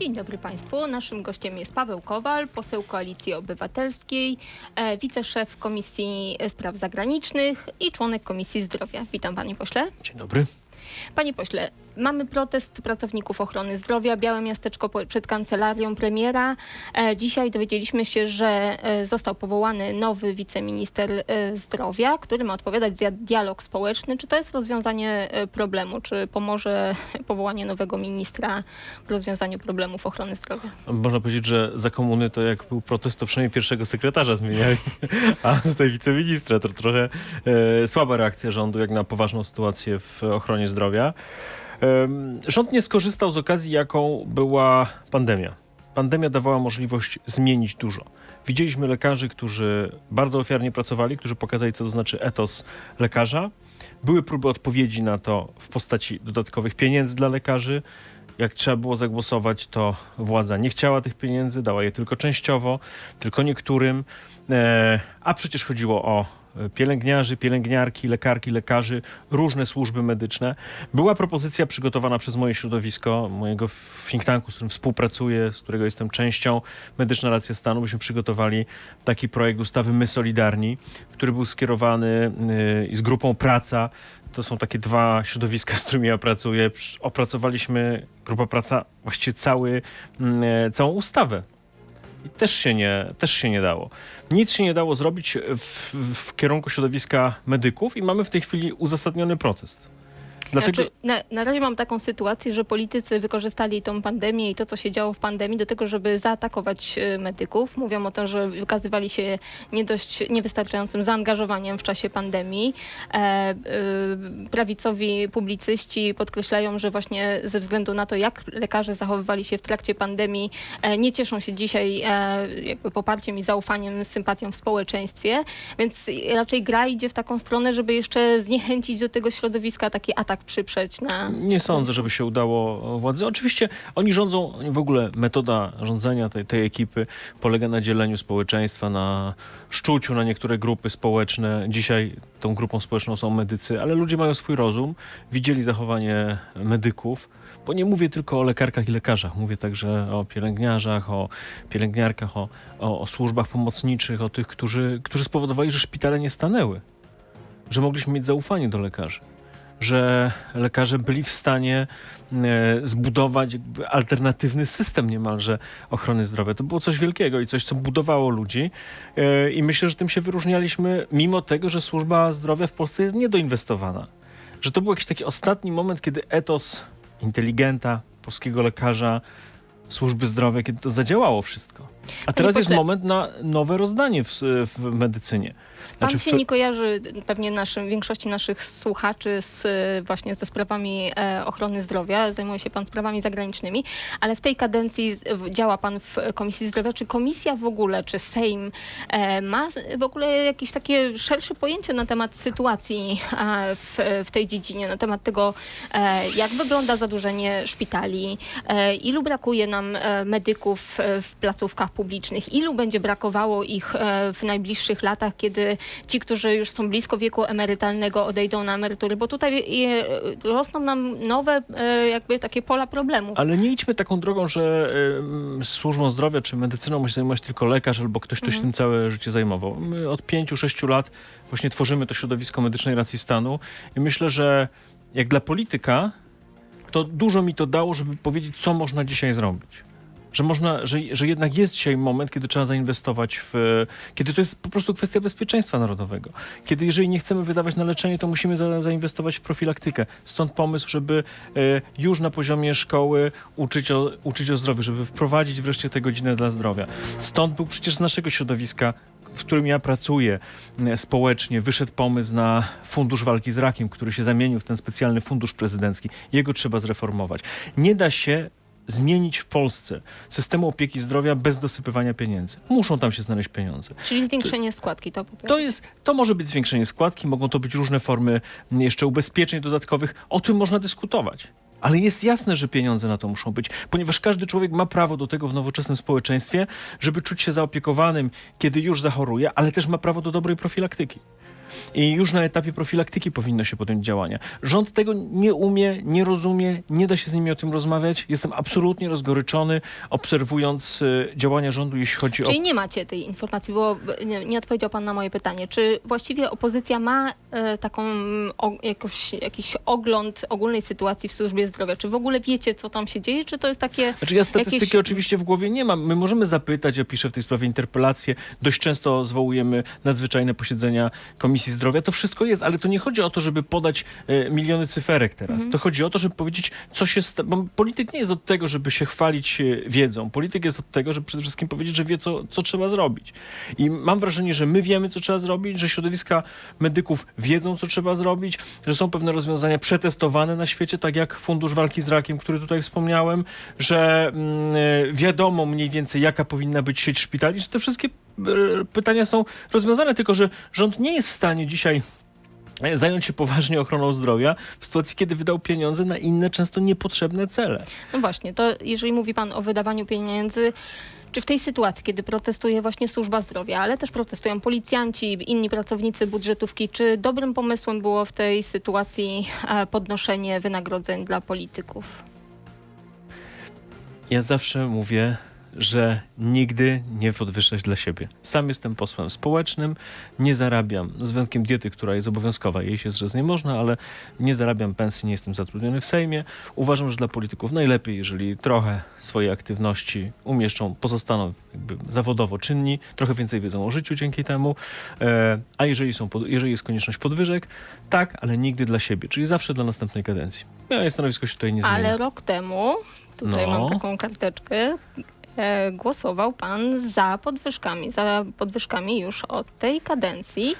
Dzień dobry Państwu. Naszym gościem jest Paweł Kowal, poseł Koalicji Obywatelskiej, e, wiceszef Komisji Spraw Zagranicznych i członek Komisji Zdrowia. Witam Panie Pośle. Dzień dobry. Panie Pośle, mamy protest pracowników ochrony zdrowia, Białe Miasteczko przed kancelarią premiera. E, Dzisiaj dowiedzieliśmy się, że e, został powołany nowy wiceminister e, zdrowia, który ma odpowiadać za dialog społeczny. Czy to jest rozwiązanie problemu? Czy pomoże powołanie nowego ministra w rozwiązaniu problemów ochrony zdrowia? Można powiedzieć, że za komuny to jak był protest, to przynajmniej pierwszego sekretarza zmieniali, a tutaj wiceministra. To trochę e, słaba reakcja rządu jak na poważną sytuację w ochronie zdrowia. Rząd nie skorzystał z okazji, jaką była pandemia. Pandemia dawała możliwość zmienić dużo. Widzieliśmy lekarzy, którzy bardzo ofiarnie pracowali, którzy pokazali, co to znaczy etos lekarza. Były próby odpowiedzi na to w postaci dodatkowych pieniędzy dla lekarzy. Jak trzeba było zagłosować, to władza nie chciała tych pieniędzy, dała je tylko częściowo, tylko niektórym. E, a przecież chodziło o e, pielęgniarzy, pielęgniarki, lekarki, lekarzy, różne służby medyczne. Była propozycja przygotowana przez moje środowisko, mojego think tanku, z którym współpracuję, z którego jestem częścią, Medyczna Racja Stanu. Byśmy przygotowali taki projekt ustawy My Solidarni, który był skierowany i z grupą Praca. To są takie dwa środowiska, z którymi ja pracuję. Opracowaliśmy, grupa Praca, właściwie cały, e, całą ustawę. I też się, nie, też się nie dało. Nic się nie dało zrobić w, w kierunku środowiska medyków i mamy w tej chwili uzasadniony protest. Znaczy, na, na razie mam taką sytuację, że politycy wykorzystali tą pandemię i to, co się działo w pandemii, do tego, żeby zaatakować e, medyków. Mówią o tym, że wykazywali się nie dość niewystarczającym zaangażowaniem w czasie pandemii. E, e, prawicowi publicyści podkreślają, że właśnie ze względu na to, jak lekarze zachowywali się w trakcie pandemii, e, nie cieszą się dzisiaj e, jakby poparciem i zaufaniem, sympatią w społeczeństwie, więc raczej gra idzie w taką stronę, żeby jeszcze zniechęcić do tego środowiska taki atak przyprzeć na... Nie sądzę, żeby się udało władzy. Oczywiście oni rządzą, w ogóle metoda rządzenia tej, tej ekipy polega na dzieleniu społeczeństwa, na szczuciu na niektóre grupy społeczne. Dzisiaj tą grupą społeczną są medycy, ale ludzie mają swój rozum, widzieli zachowanie medyków. Bo nie mówię tylko o lekarkach i lekarzach, mówię także o pielęgniarzach, o pielęgniarkach, o, o, o służbach pomocniczych, o tych, którzy, którzy spowodowali, że szpitale nie stanęły, że mogliśmy mieć zaufanie do lekarzy że lekarze byli w stanie e, zbudować alternatywny system niemalże ochrony zdrowia. To było coś wielkiego i coś, co budowało ludzi e, i myślę, że tym się wyróżnialiśmy, mimo tego, że służba zdrowia w Polsce jest niedoinwestowana. Że to był jakiś taki ostatni moment, kiedy etos inteligenta, polskiego lekarza, służby zdrowia, kiedy to zadziałało wszystko. A teraz jest moment na nowe rozdanie w, w medycynie. Pan Znaczy, się w- nie kojarzy pewnie naszym, większości naszych słuchaczy z, właśnie ze sprawami e, ochrony zdrowia. Zajmuje się pan sprawami zagranicznymi, ale w tej kadencji działa pan w Komisji Zdrowia. Czy komisja w ogóle, czy Sejm e, ma w ogóle jakieś takie szersze pojęcie na temat sytuacji e, w, w tej dziedzinie, na temat tego, e, jak wygląda zadłużenie szpitali, e, ilu brakuje nam e, medyków w placówkach publicznych, ilu będzie brakowało ich e, w najbliższych latach, kiedy ci, którzy już są blisko wieku emerytalnego odejdą na emerytury, bo tutaj e, rosną nam nowe e, jakby takie pola problemu. Ale nie idźmy taką drogą, że służbą zdrowia czy medycyną musi zajmować tylko lekarz albo ktoś, kto się tym całe życie zajmował. My od pięciu, sześciu lat właśnie tworzymy to środowisko medycznej racji stanu i myślę, że jak dla polityka, to dużo mi to dało, żeby powiedzieć, co można dzisiaj zrobić. Że, można, że, że jednak jest dzisiaj moment, kiedy trzeba zainwestować w. Kiedy to jest po prostu kwestia bezpieczeństwa narodowego. Kiedy, jeżeli nie chcemy wydawać na leczenie, to musimy za, zainwestować w profilaktykę. Stąd pomysł, żeby e, już na poziomie szkoły uczyć o, uczyć o zdrowiu, żeby wprowadzić wreszcie tę godzinę dla zdrowia. Stąd był przecież z naszego środowiska w którym ja pracuję społecznie, wyszedł pomysł na Fundusz Walki z Rakiem, który się zamienił w ten specjalny fundusz prezydencki. Jego trzeba zreformować. Nie da się zmienić w Polsce systemu opieki zdrowia bez dosypywania pieniędzy. Muszą tam się znaleźć pieniądze. Czyli zwiększenie składki, to po To, jest, to może być zwiększenie składki, mogą to być różne formy jeszcze ubezpieczeń dodatkowych. O tym można dyskutować. Ale jest jasne, że pieniądze na to muszą być, ponieważ każdy człowiek ma prawo do tego w nowoczesnym społeczeństwie, żeby czuć się zaopiekowanym, kiedy już zachoruje, ale też ma prawo do dobrej profilaktyki. I już na etapie profilaktyki powinno się podjąć działania. Rząd tego nie umie, nie rozumie, nie da się z nimi o tym rozmawiać. Jestem absolutnie rozgoryczony, obserwując y, działania rządu, jeśli chodzi o Czyli nie macie tej informacji, bo nie, nie odpowiedział pan na moje pytanie. Czy właściwie opozycja ma e, taką mm, o, jakoś, jakiś ogląd ogólnej sytuacji w służbie zdrowia? Czy w ogóle wiecie, co tam się dzieje? Czy to jest takie... Znaczy ja statystyki Jakieś- oczywiście w głowie nie mam. My możemy zapytać, ja piszę w tej sprawie interpelację. Dość często zwołujemy nadzwyczajne posiedzenia Komisji Zdrowia. To wszystko jest, ale to nie chodzi o to, żeby podać e, miliony cyferek teraz. To chodzi o to, żeby powiedzieć, co się sta- Bo polityk nie jest od tego, żeby się chwalić e, wiedzą. Polityk jest od tego, żeby przede wszystkim powiedzieć, że wie, co, co trzeba zrobić. I mam wrażenie, że my wiemy, co trzeba zrobić, że środowiska medyków wiedzą, co trzeba zrobić, że są pewne rozwiązania przetestowane na świecie, tak jak Fundusz Walki z Rakiem, który tutaj wspomniałem, że mm, e, wiadomo mniej więcej, jaka powinna być sieć szpitali, że te wszystkie pytania są rozwiązane, tylko że rząd nie jest w stanie dzisiaj e, zająć się poważnie ochroną zdrowia w sytuacji, kiedy wydał pieniądze na inne, często niepotrzebne cele. No właśnie, to jeżeli mówi pan o wydawaniu pieniędzy, czy w tej sytuacji, kiedy protestuje właśnie służba zdrowia, ale też protestują policjanci, inni pracownicy budżetówki, czy dobrym pomysłem było w tej sytuacji e, podnoszenie wynagrodzeń dla polityków? Ja zawsze mówię, że nigdy nie podwyższać dla siebie. Sam jestem posłem społecznym, nie zarabiam, z wyjątkiem diety, która jest obowiązkowa, jej się zrzec nie można, ale nie zarabiam pensji, nie jestem zatrudniony w Sejmie. Uważam, że dla polityków najlepiej, jeżeli trochę swojej aktywności umieszczą, pozostaną jakby zawodowo czynni, trochę więcej wiedzą o życiu dzięki temu, e, a jeżeli, są, jeżeli jest konieczność podwyżek, tak, ale nigdy dla siebie, czyli zawsze dla następnej kadencji. Moje stanowisko się tutaj nie zmienia. Ale rok temu, tutaj No. mam taką karteczkę, głosował pan za podwyżkami, za podwyżkami już od tej kadencji.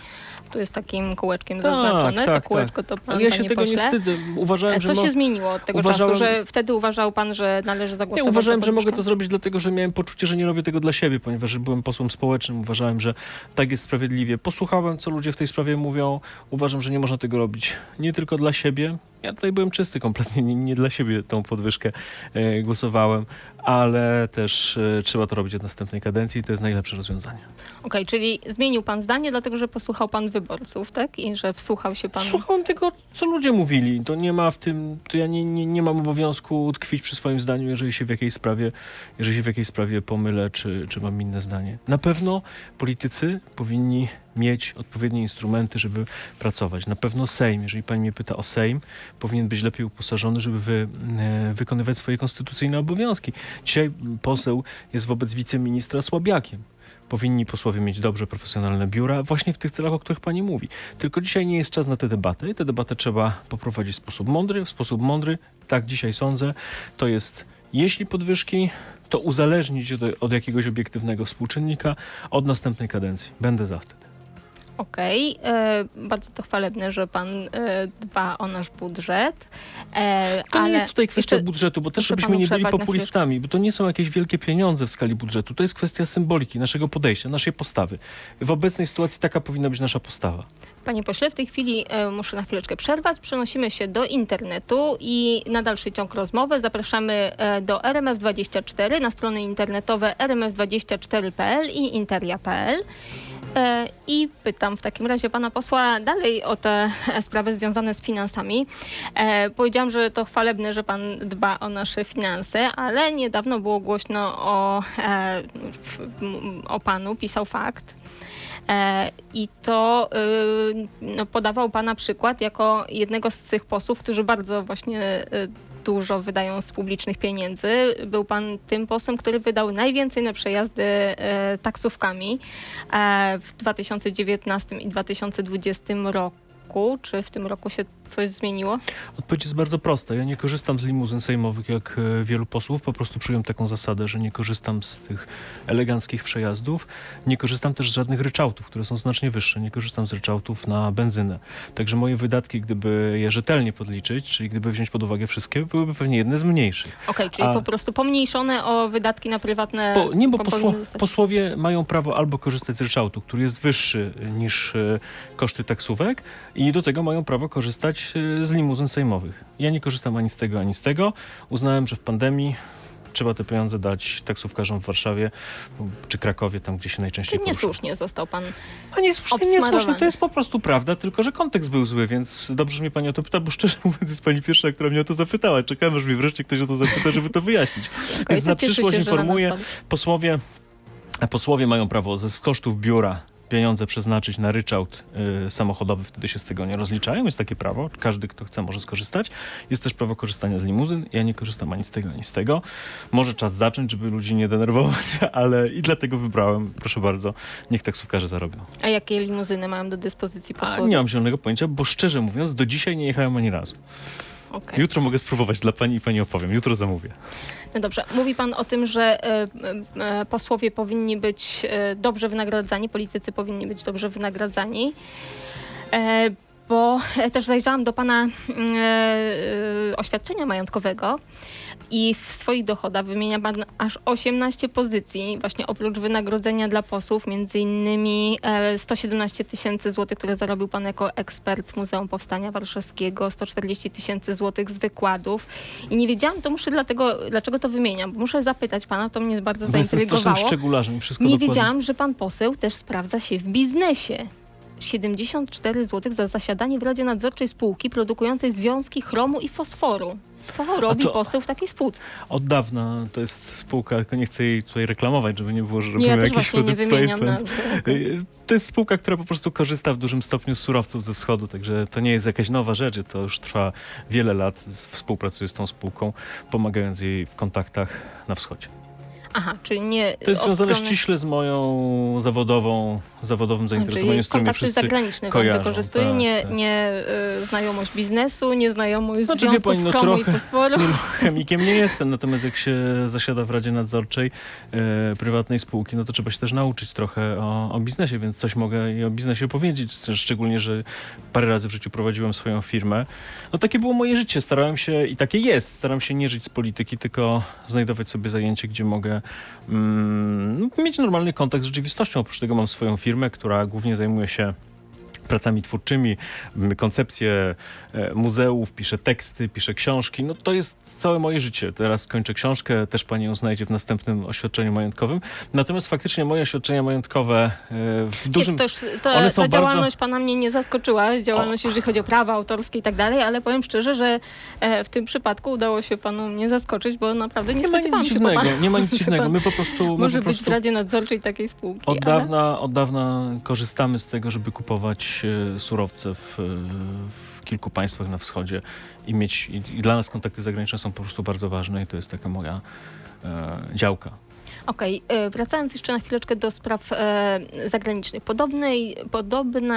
Tu jest takim kółeczkiem Tak, zaznaczone. tak, to kółeczko to pan, Ale ja się tego pośle. nie wstydzę. Uważałem, E, że Co mo- się zmieniło od tego uważałem- czasu, że wtedy uważał pan, że należy Nie, zagłosować uważałem, za że mogę to zrobić dlatego, że miałem poczucie, że nie robię tego dla siebie, ponieważ byłem posłem społecznym. Uważałem, że tak jest sprawiedliwie. Posłuchałem, co ludzie w tej sprawie mówią. Uważam, że nie można tego robić nie tylko dla siebie. Ja tutaj byłem czysty kompletnie, nie, nie dla siebie tą podwyżkę e, głosowałem, ale też e, trzeba to robić od następnej kadencji i to jest najlepsze rozwiązanie. Okej, czyli zmienił pan zdanie, dlatego że posłuchał pan wyborców, tak? I że wsłuchał się pan... Słuchałem tego, co ludzie mówili. To nie ma w tym, to ja nie, nie, nie mam obowiązku tkwić przy swoim zdaniu, jeżeli się w jakiejś sprawie, jeżeli się w jakiejś sprawie pomylę, czy, czy mam inne zdanie. Na pewno politycy powinni mieć odpowiednie instrumenty, żeby pracować. Na pewno Sejm, jeżeli pani mnie pyta o Sejm, powinien być lepiej uposażony, żeby wy, e, wykonywać swoje konstytucyjne obowiązki. Dzisiaj poseł jest wobec wiceministra słabiakiem. Powinni posłowie mieć dobrze profesjonalne biura właśnie w tych celach, o których pani mówi. Tylko dzisiaj nie jest czas na tę debatę i tę debatę trzeba poprowadzić w sposób mądry. W sposób mądry, tak dzisiaj sądzę, to jest jeśli podwyżki, to uzależnić od, od jakiegoś obiektywnego współczynnika od następnej kadencji. Będę za wtedy. Okej, e, bardzo to chwalebne, że pan e, dba o nasz budżet. E, To ale nie jest tutaj kwestia jeszcze- budżetu, bo też żebyśmy nie byli populistami, bo to nie są jakieś wielkie pieniądze w skali budżetu. To jest kwestia symboliki, naszego podejścia, naszej postawy. W obecnej sytuacji taka powinna być nasza postawa. Panie pośle, w tej chwili e, muszę na chwileczkę przerwać. Przenosimy się do internetu i na dalszy ciąg rozmowy zapraszamy e, do RMF24 na strony internetowe rmf24.pl i interia.pl. E, I pytam w takim razie pana posła dalej o te sprawy związane z finansami. E, powiedziałam, że to chwalebne, że pan dba o nasze finanse, ale niedawno było głośno o, e, o panu, pisał fakt. I to y, no, podawał pana przykład jako jednego z tych posłów, którzy bardzo właśnie y, dużo wydają z publicznych pieniędzy. Był pan tym posłem, który wydał najwięcej na przejazdy e, taksówkami e, w 2019 i 2020 roku. Czy w tym roku się coś zmieniło? Odpowiedź jest bardzo prosta. Ja nie korzystam z limuzyn sejmowych jak e, wielu posłów. Po prostu przyjąłem taką zasadę, że nie korzystam z tych eleganckich przejazdów. Nie korzystam też z żadnych ryczałtów, które są znacznie wyższe. Nie korzystam z ryczałtów na benzynę. Także moje wydatki, gdyby je rzetelnie podliczyć, czyli gdyby wziąć pod uwagę wszystkie, byłyby pewnie jedne z mniejszych. Okej, czyli A- po prostu pomniejszone o wydatki na prywatne... Bo, nie, bo po- posło, posłowie mają prawo albo korzystać z ryczałtu, który jest wyższy niż e, koszty taksówek i do tego mają prawo korzystać e, z limuzyn sejmowych. Ja nie korzystam ani z tego, ani z tego. Uznałem, że w pandemii trzeba te pieniądze dać taksówkarzom w Warszawie czy Krakowie, tam gdzie się najczęściej Czyli niesłusznie został pan. A niesłusznie, niesłusznie, to jest po prostu prawda, tylko że kontekst był zły, więc dobrze, że mnie pani o to pyta, bo szczerze mówiąc jest pani pierwsza, która mnie o to zapytała. Czekałem, aż mnie wreszcie ktoś o to zapyta, żeby to wyjaśnić. Więc na przyszłość się, na informuję, pan- posłowie, posłowie mają prawo ze z kosztów biura pieniądze przeznaczyć na ryczałt y, samochodowy, wtedy się z tego nie rozliczają. Jest takie prawo, każdy, kto chce, może skorzystać. Jest też prawo korzystania z limuzyn. Ja nie korzystam ani z tego, ani z tego. Może czas zacząć, żeby ludzi nie denerwować, ale i dlatego wybrałem, proszę bardzo, niech taksówkarze zarobią. A jakie limuzyny mają do dyspozycji A posłowie? nie mam zielonego pojęcia, bo szczerze mówiąc, do dzisiaj nie jechałem ani razu. Okej. Jutro mogę spróbować dla pani i pani opowiem. Jutro zamówię. No dobrze. Mówi pan o tym, że e, e, posłowie powinni być e, dobrze wynagradzani, politycy powinni być dobrze wynagradzani. E, bo e, też zajrzałam do pana mm, e, e, oświadczenia majątkowego i w swoich dochodach wymienia pan aż 18 pozycji, właśnie oprócz wynagrodzenia dla posłów, między innymi e, 117 tysięcy złotych, które zarobił pan jako ekspert Muzeum Powstania Warszawskiego, 140 tysięcy złotych z wykładów. I nie wiedziałam, to muszę dlatego, dlaczego to wymieniam, bo muszę zapytać pana, to mnie bardzo jestem strasznym zaintrygowało. szczegularzem i wszystko Nie dokładnie- wiedziałam, że pan poseł też sprawdza się w biznesie. 74 zł za zasiadanie w Radzie Nadzorczej spółki produkującej związki chromu i fosforu. Co robi to- poseł w takiej spółce? Od dawna to jest spółka, tylko nie chcę jej tutaj reklamować, żeby nie było, że robimy ja też jakiś nie wymieniam nazwy. Y, To jest spółka, która po prostu korzysta w dużym stopniu z surowców ze wschodu, także to nie jest jakaś nowa rzecz, to już trwa wiele lat. Współpracuję z tą spółką, pomagając jej w kontaktach na wschodzie. Aha, czyli nie To jest związane strony- ściśle z moją zawodową, zawodowym zainteresowaniem, Czyli z którym mnie kontakty wszyscy zagraniczne pan kojarzą, wykorzystuje, tak, nie, tak. nie y, znajomość biznesu, nie znajomość Znaczy, związków pani, no trochę- i fosforu. Nie, no, chemikiem nie jestem, natomiast jak się zasiada w Radzie Nadzorczej e, prywatnej spółki, no to trzeba się też nauczyć trochę o, o biznesie, więc coś mogę i o biznesie powiedzieć, szczególnie, że parę razy w życiu prowadziłem swoją firmę. No takie było moje życie, starałem się i takie jest, staram się nie żyć z polityki, tylko znajdować sobie zajęcie, gdzie mogę mm, mieć normalny kontakt z rzeczywistością. Oprócz tego mam swoją firmę, która głównie zajmuje się pracami twórczymi, koncepcje muzeów, piszę teksty, piszę książki. No to jest całe moje życie. Teraz kończę książkę, też pani ją znajdzie w następnym oświadczeniu majątkowym. Natomiast faktycznie moje oświadczenia majątkowe e, w dużym... To już, to, one są ta bardzo- działalność pana mnie nie zaskoczyła, działalność jeżeli chodzi o prawa autorskie i tak dalej, ale powiem szczerze, że e, w tym przypadku udało się panu mnie zaskoczyć, bo naprawdę nie, Nie spodziewałam nic się dziwnego, nie ma nic dziwnego. My po prostu... My może po być w prostu Radzie Nadzorczej takiej spółki. Od ale- dawna, od dawna korzystamy z tego, żeby kupować e, surowce w, e, w kilku państwach na wschodzie i mieć, i, dla nas kontakty zagraniczne są po prostu bardzo ważne i to jest taka moja e, działka. Okej, e, wracając jeszcze na chwileczkę do spraw e, zagranicznych. Podobnej, podobną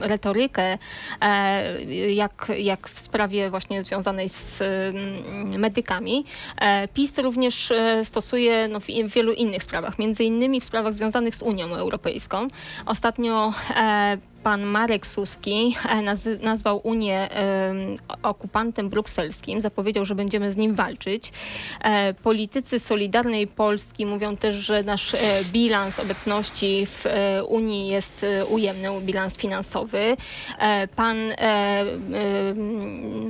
retorykę, e, jak, jak w sprawie właśnie związanej z mm, medykami, e, PiS również e, stosuje no, w, w wielu innych sprawach, między innymi w sprawach związanych z Unią Europejską. Ostatnio e, pan Marek Suski e, nazwał Unię e, okupantem brukselskim, zapowiedział, że będziemy z nim walczyć. E, Politycy Solidarnej Polski mówią też, że nasz bilans obecności w Unii jest ujemny, bilans finansowy. Pan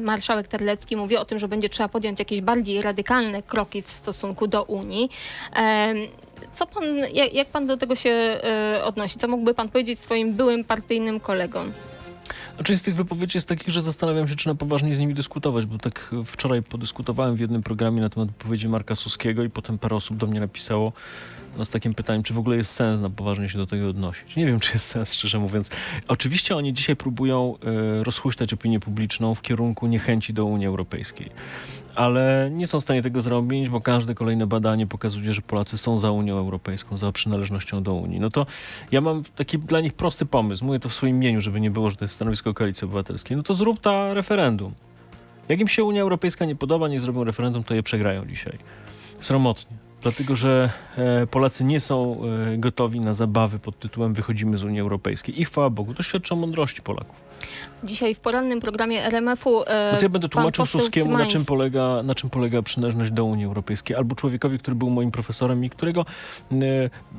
marszałek Terlecki mówi o tym, że będzie trzeba podjąć jakieś bardziej radykalne kroki w stosunku do Unii. E, Co pan, jak, jak pan do tego się e, odnosi? Co mógłby pan powiedzieć swoim byłym partyjnym kolegom? Znaczy z tych wypowiedzi jest takich, że zastanawiam się, czy na poważnie z nimi dyskutować, bo tak wczoraj podyskutowałem w jednym programie na temat wypowiedzi Marka Suskiego i potem parę osób do mnie napisało no, z takim pytaniem, czy w ogóle jest sens na poważnie się do tego odnosić. Nie wiem, czy jest sens, szczerze mówiąc. Oczywiście oni dzisiaj próbują e, rozhuśtać opinię publiczną w kierunku niechęci do Unii Europejskiej. Ale nie są w stanie tego zrobić, bo każde kolejne badanie pokazuje, że Polacy są za Unią Europejską, za przynależnością do Unii. No to ja mam taki dla nich prosty pomysł. Mówię to w swoim imieniu, żeby nie było, że to jest stanowisko Koalicji Obywatelskiej. No to zrób ta referendum. Jak im się Unia Europejska nie podoba, nie zrobią referendum, to je przegrają dzisiaj. Sromotnie. Dlatego, że e, Polacy nie są e, gotowi na zabawy pod tytułem Wychodzimy z Unii Europejskiej. I chwała Bogu, to świadczy o mądrości Polaków. Dzisiaj w porannym programie RMF-u e, Więc ja będę tłumaczył Suskiemu, na czym, polega, na czym polega przynależność do Unii Europejskiej. Albo człowiekowi, który był moim profesorem i którego e,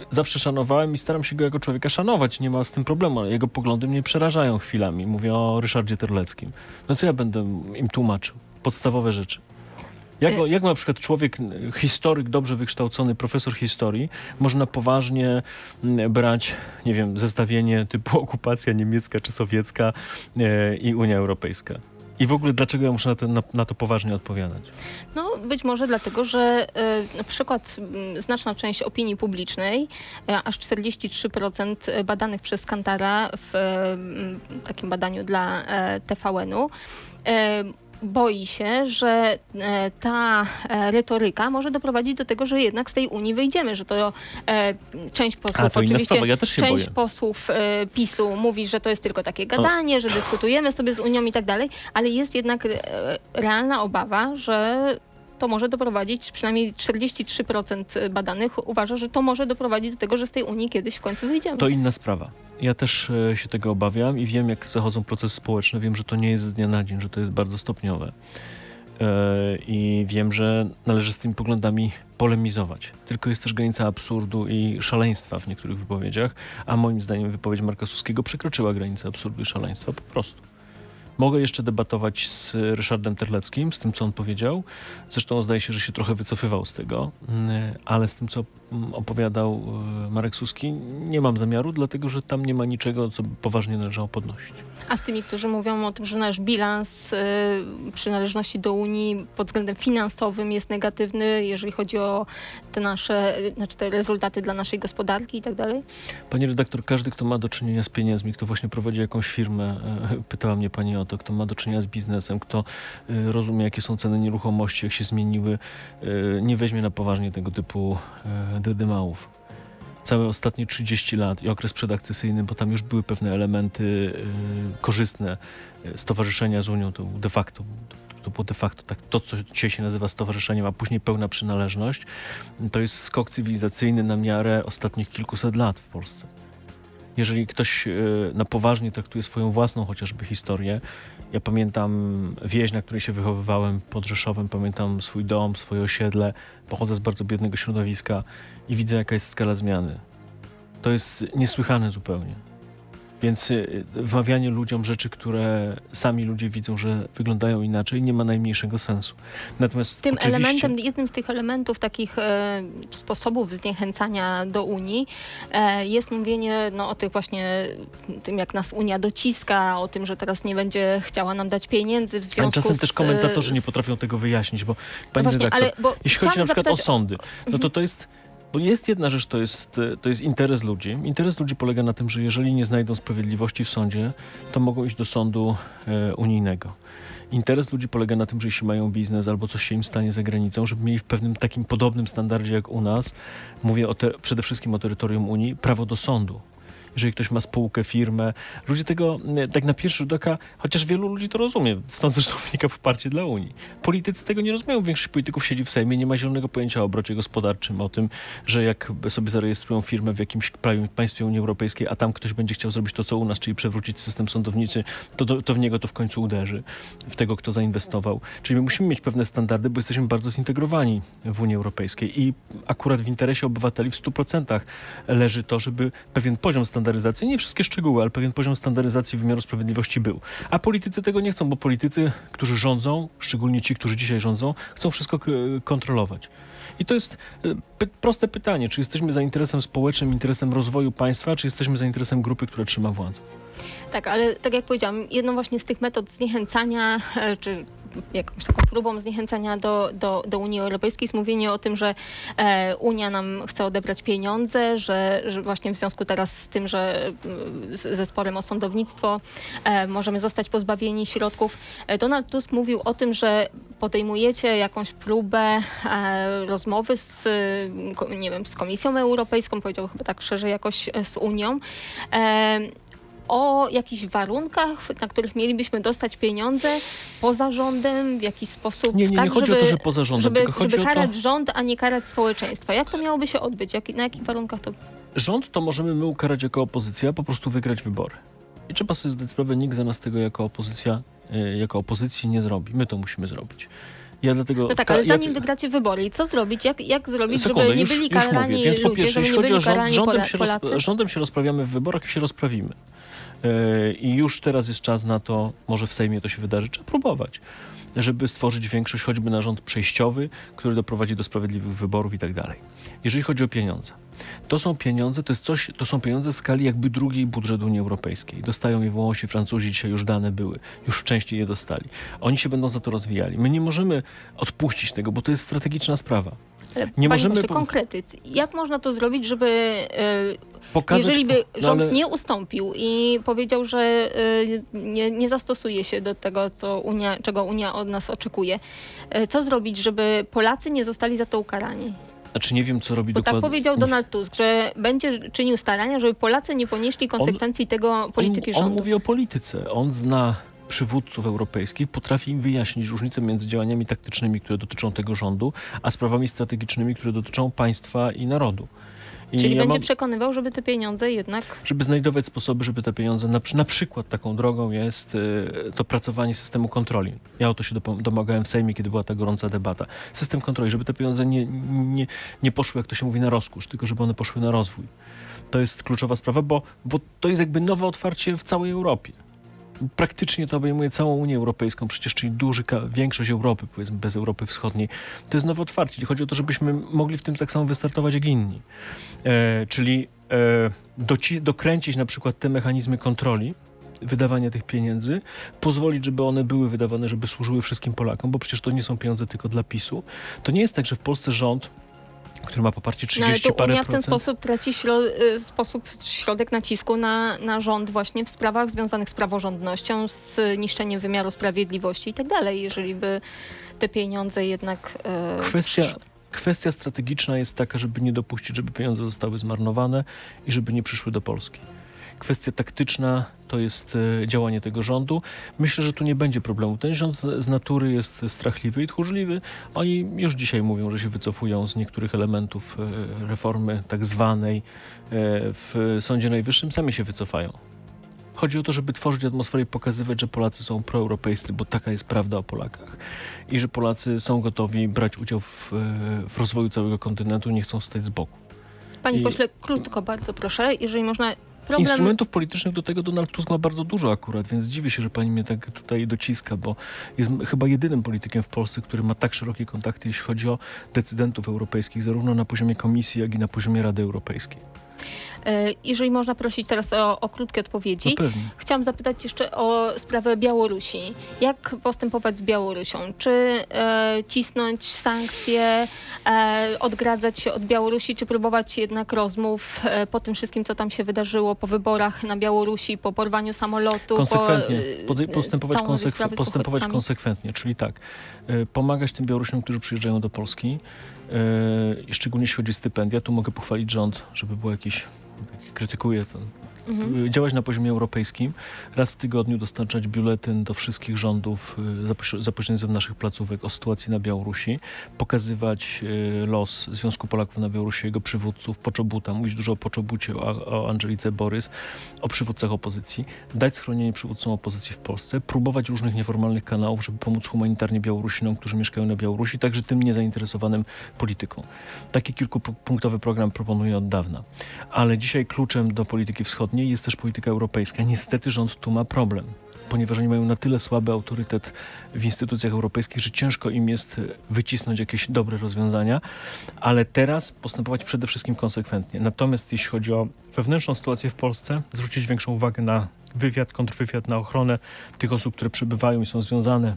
zawsze szanowałem i staram się go jako człowieka szanować. Nie ma z tym problemu, jego poglądy mnie przerażają chwilami. Mówię o Ryszardzie Terleckim. No co ja będę im tłumaczył? Podstawowe rzeczy. Jak, Y- jak na przykład człowiek, y, historyk, dobrze wykształcony, profesor historii, można poważnie brać, nie wiem, zestawienie typu okupacja niemiecka czy sowiecka e, i Unia Europejska? I w ogóle dlaczego ja muszę na to, na, na to poważnie odpowiadać? No być może dlatego, że e, na przykład m, znaczna część opinii publicznej, e, aż 43% badanych przez Kantara w takim badaniu dla TVN-u, boi się, że e, ta e, retoryka może doprowadzić do tego, że jednak z tej Unii wyjdziemy, że to e, część posłów A, to oczywiście ja część boję. posłów PiSu mówi, że to jest tylko takie gadanie, że dyskutujemy sobie z Unią i tak dalej, ale jest jednak realna obawa, że to może doprowadzić, przynajmniej 43% badanych uważa, że to może doprowadzić do tego, że z tej Unii kiedyś w końcu wyjdziemy. To inna sprawa. Ja też e, się tego obawiam i wiem, jak zachodzą procesy społeczne. Wiem, że to nie jest z dnia na dzień, że to jest bardzo stopniowe. E, I wiem, że należy z tymi poglądami polemizować. Tylko jest też granica absurdu i szaleństwa w niektórych wypowiedziach, a moim zdaniem wypowiedź Marka Suskiego przekroczyła granicę absurdu i szaleństwa po prostu. Mogę jeszcze debatować z Ryszardem Terleckim, z tym, co on powiedział. Zresztą zdaje się, że się trochę wycofywał z tego, mm, ale z tym, co opowiadał e, Marek Suski, nie mam zamiaru, dlatego że tam nie ma niczego, co poważnie należało podnosić. A z tymi, którzy mówią o tym, że nasz bilans y, przynależności do Unii pod względem finansowym jest negatywny, jeżeli chodzi o te nasze, y, znaczy te rezultaty dla naszej gospodarki i tak dalej? Pani redaktor, każdy, kto ma do czynienia z pieniędzmi, kto właśnie prowadzi jakąś firmę, e, pytała mnie pani o to, kto ma do czynienia z biznesem, kto e, rozumie, jakie są ceny nieruchomości, jak się zmieniły, nie weźmie na poważnie tego typu dydymałów. Całe ostatnie 30 lat i okres przedakcesyjny, bo tam już były pewne elementy e, korzystne. E, Stowarzyszenia z Unią to de facto, to, to było de facto tak, to, co dzisiaj się nazywa stowarzyszeniem, a później pełna przynależność. To jest skok cywilizacyjny na miarę ostatnich kilkuset lat w Polsce. Jeżeli ktoś e, na poważnie traktuje swoją własną chociażby historię, ja pamiętam wieś, na której się wychowywałem pod Rzeszowem, pamiętam swój dom, swoje osiedle, pochodzę z bardzo biednego środowiska i widzę, jaka jest skala zmiany. To jest niesłychane zupełnie. Więc y, wmawianie ludziom rzeczy, które sami ludzie widzą, że wyglądają inaczej, nie ma najmniejszego sensu. Natomiast Tym oczywiście, elementem, jednym z tych elementów takich e, sposobów zniechęcania do Unii e, jest mówienie no, o tych właśnie tym, jak nas Unia dociska, o tym, że teraz nie będzie chciała nam dać pieniędzy w związku czasem z... też komentatorzy nie z- potrafią tego wyjaśnić, bo No pani właśnie, redaktor, ale bo Jeśli chodzi na przykład o zapytać- sądy, no to to jest. Bo jest jedna rzecz, to jest, to jest interes ludzi. Interes ludzi polega na tym, że jeżeli nie znajdą sprawiedliwości w sądzie, to mogą iść do sądu e, unijnego. Interes ludzi polega na tym, że jeśli mają biznes albo coś się im stanie za granicą, żeby mieli w pewnym takim podobnym standardzie jak u nas, mówię te, przede wszystkim o terytorium Unii, prawo do sądu. Jeżeli ktoś ma spółkę, firmę, ludzie tego e, tak na pierwszy rzut oka, chociaż wielu ludzi to rozumie, stąd zresztą wynika poparcie dla Unii. Politycy tego nie rozumieją. Większość polityków siedzi w Sejmie, nie ma zielonego pojęcia o obrocie gospodarczym, o tym, że jak sobie zarejestrują firmę w jakimś kraju, państwie Unii Europejskiej, a tam ktoś będzie chciał zrobić to, co u nas, czyli przewrócić system sądowniczy, to, to, to w niego to w końcu uderzy, w tego, kto zainwestował. Czyli my musimy mieć pewne standardy, bo jesteśmy bardzo zintegrowani w Unii Europejskiej i akurat w interesie obywateli w 100% leży to, żeby pewien poziom standaryzacji, nie wszystkie szczegóły, ale pewien poziom standaryzacji wymiaru sprawiedliwości był. A politycy tego nie chcą, bo politycy, którzy rządzą, szczególnie ci, którzy dzisiaj rządzą, chcą wszystko kontrolować. I to jest e, py- proste pytanie, czy jesteśmy za interesem społecznym, interesem rozwoju państwa, czy jesteśmy za interesem grupy, która trzyma władzę. Tak, ale tak jak powiedziałam, jedną właśnie z tych metod zniechęcania, e, czy jakąś taką próbą zniechęcania do, do, do Unii Europejskiej jest mówienie o tym, że e, Unia nam chce odebrać pieniądze, że, że właśnie w związku teraz z tym, że mm, z, ze sporem o sądownictwo e, możemy zostać pozbawieni środków. E, Donald Tusk mówił o tym, że podejmujecie jakąś próbę e, rozmowy z, nie wiem, z Komisją Europejską, powiedział chyba tak szerzej jakoś e, z Unią. E, o jakichś warunkach, na których mielibyśmy dostać pieniądze poza rządem, w jakiś sposób. Nie, nie, nie tak, chodzi żeby, o to, że poza rządem, żeby, żeby o to... karać rząd, a nie karać społeczeństwa. Jak to miałoby się odbyć? Jak, na jakich warunkach to... Rząd to możemy my ukarać jako opozycja, po prostu wygrać wybory. I trzeba sobie zdać sprawę, nikt za nas tego jako opozycja, e, jako opozycji nie zrobi. My to musimy zrobić. Ja dlatego... No tak, ale ja- zanim wygracie wybory, i co zrobić? Jak, jak zrobić, Sekundę, żeby nie już- byli karani. Więc po ludzie, pierwsze, żeby jeśli nie chodzi byli o rząd, karani rządem się, roz, rządem się rozprawiamy w wyborach i się rozprawimy. E, I już teraz jest czas na to, może w Sejmie to się wydarzy, trzeba próbować. Żeby stworzyć większość choćby na rząd przejściowy, który doprowadzi do sprawiedliwych wyborów i tak dalej. Jeżeli chodzi o pieniądze, to są pieniądze, to jest coś, to są pieniądze w skali jakby drugiej budżetu Unii Europejskiej. Dostają je Włosi, Francuzi, dzisiaj już dane były, już wcześniej je dostali. Oni się będą za to rozwijali. My nie możemy odpuścić tego, bo to jest strategiczna sprawa. Ale Nie możemy pośle, po- konkrety. Jak można to zrobić, żeby e, Pokazać, jeżeli by no rząd ale- nie ustąpił i powiedział, że e, nie, nie zastosuje się do tego, co Unia, czego Unia od nas oczekuje, e, co zrobić, żeby Polacy nie zostali za to ukarani? Znaczy nie wiem, co robi Bo tak dokładnie. powiedział Donald Tusk, że będzie czynił starania, żeby Polacy nie ponieśli konsekwencji tego polityki on, on rządu. mówi o polityce. On zna przywódców europejskich, potrafi im wyjaśnić różnicę między działaniami taktycznymi, które dotyczą tego rządu, a sprawami strategicznymi, które dotyczą państwa i narodu. I Czyli ja będzie mam- przekonywał, żeby te pieniądze jednak żeby znajdować sposoby, żeby te pieniądze, na, na przykład taką drogą jest y, to pracowanie systemu kontroli. Ja o to się domagałem w Sejmie, kiedy była ta gorąca debata. System kontroli, żeby te pieniądze nie, nie, nie poszły, jak to się mówi, na rozkusz, tylko żeby one poszły na rozwój. To jest kluczowa sprawa, bo, bo to jest jakby nowe otwarcie w całej Europie. Praktycznie to obejmuje całą Unię Europejską, przecież czyli duży, większość Europy, powiedzmy bez Europy Wschodniej. To jest nowe otwarcie. Chodzi o to, żebyśmy mogli w tym tak samo wystartować jak inni. E, czyli e, dokręcić na przykład te mechanizmy kontroli wydawania tych pieniędzy, pozwolić, żeby one były wydawane, żeby służyły wszystkim Polakom, bo przecież to nie są pieniądze tylko dla PiSu. To nie jest tak, że w Polsce rząd, który ma poparcie No ale 30 to parę Unia w ten sposób traci śro- y, sposób, środek nacisku na, na rząd właśnie w sprawach związanych z praworządnością, z niszczeniem wymiaru sprawiedliwości i tak dalej, jeżeli by te pieniądze jednak e, Kwestia-. Kwestia strategiczna jest taka, żeby nie dopuścić, żeby pieniądze zostały zmarnowane i żeby nie przyszły do Polski. Kwestia taktyczna to jest e, działanie tego rządu. Myślę, że tu nie będzie problemu. Ten rząd z, natury jest strachliwy i tchórzliwy. Oni już dzisiaj mówią, że się wycofują z niektórych elementów e, reformy tak zwanej e, w Sądzie Najwyższym. Sami się wycofają. Chodzi o to, żeby tworzyć atmosferę i pokazywać, że Polacy są proeuropejscy, bo taka jest prawda o Polakach. I że Polacy są gotowi brać udział w, w rozwoju całego kontynentu, nie chcą stać z boku. Panie i- pośle, krótko bardzo proszę, jeżeli można. Problem, Instrumentów politycznych do tego Donald Tusk ma bardzo dużo akurat, więc dziwię się, że pani mnie tak tutaj dociska, bo jest chyba jedynym politykiem w Polsce, który ma tak szerokie kontakty, jeśli chodzi o decydentów europejskich, zarówno na poziomie Komisji, jak i na poziomie Rady Europejskiej. E, jeżeli można prosić teraz o, o krótkie odpowiedzi. No. Chciałam zapytać jeszcze o sprawę Białorusi. Jak postępować z Białorusią? Czy e, cisnąć sankcje, e, odgradzać się od Białorusi, czy próbować jednak rozmów e, po tym wszystkim, co tam się wydarzyło, po wyborach na Białorusi, po porwaniu samolotu? Konsekwentnie. Po, Pode- e, postępować, z postępować konsekwentnie, czyli tak, y, pomagać tym Białorusinom, którzy przyjeżdżają do Polski, i szczególnie jeśli chodzi o stypendia, tu mogę pochwalić rząd, żeby było jakieś, krytykuję to, Mhm. działać na poziomie europejskim, raz w tygodniu dostarczać biuletyn do wszystkich rządów y, za pośrednictwem naszych placówek o sytuacji na Białorusi, pokazywać y, los Związku Polaków na Białorusi, jego przywódców, Poczobuta, mówić dużo o Poczobucie, o, o Angelice Borys, o przywódcach opozycji, dać schronienie przywódcom opozycji w Polsce, próbować różnych nieformalnych kanałów, żeby pomóc humanitarnie Białorusinom, którzy mieszkają na Białorusi, także tym niezainteresowanym polityką. Taki kilkupunktowy program proponuję od dawna. Ale dzisiaj kluczem do polityki wschodniej jest też polityka europejska. Niestety rząd tu ma problem. Ponieważ oni mają na tyle słaby autorytet w instytucjach europejskich, że ciężko im jest wycisnąć jakieś dobre rozwiązania, ale teraz postępować przede wszystkim konsekwentnie. Natomiast jeśli chodzi o wewnętrzną sytuację w Polsce, zwrócić większą uwagę na wywiad, kontrwywiad, na ochronę tych osób, które przebywają i są związane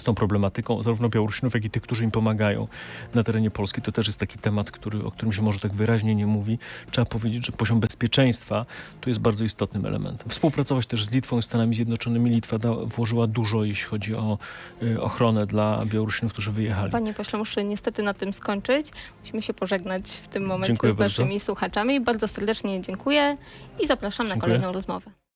z tą problematyką, zarówno Białorusinów, jak i tych, którzy im pomagają na terenie Polski. To też jest taki temat, który, o którym się może tak wyraźnie nie mówi. Trzeba powiedzieć, że poziom bezpieczeństwa tu jest bardzo istotnym elementem. Współpracować też z Litwą i Stanami Zjednoczonymi. Litwa da, włożyła dużo, jeśli chodzi o y, ochronę dla Białorusinów, którzy wyjechali. Panie pośle, muszę niestety na tym skończyć. Musimy się pożegnać w tym momencie Dziękuję z bardzo. naszymi słuchaczami. Bardzo serdecznie dziękuję i zapraszam na Dziękuję. kolejną rozmowę.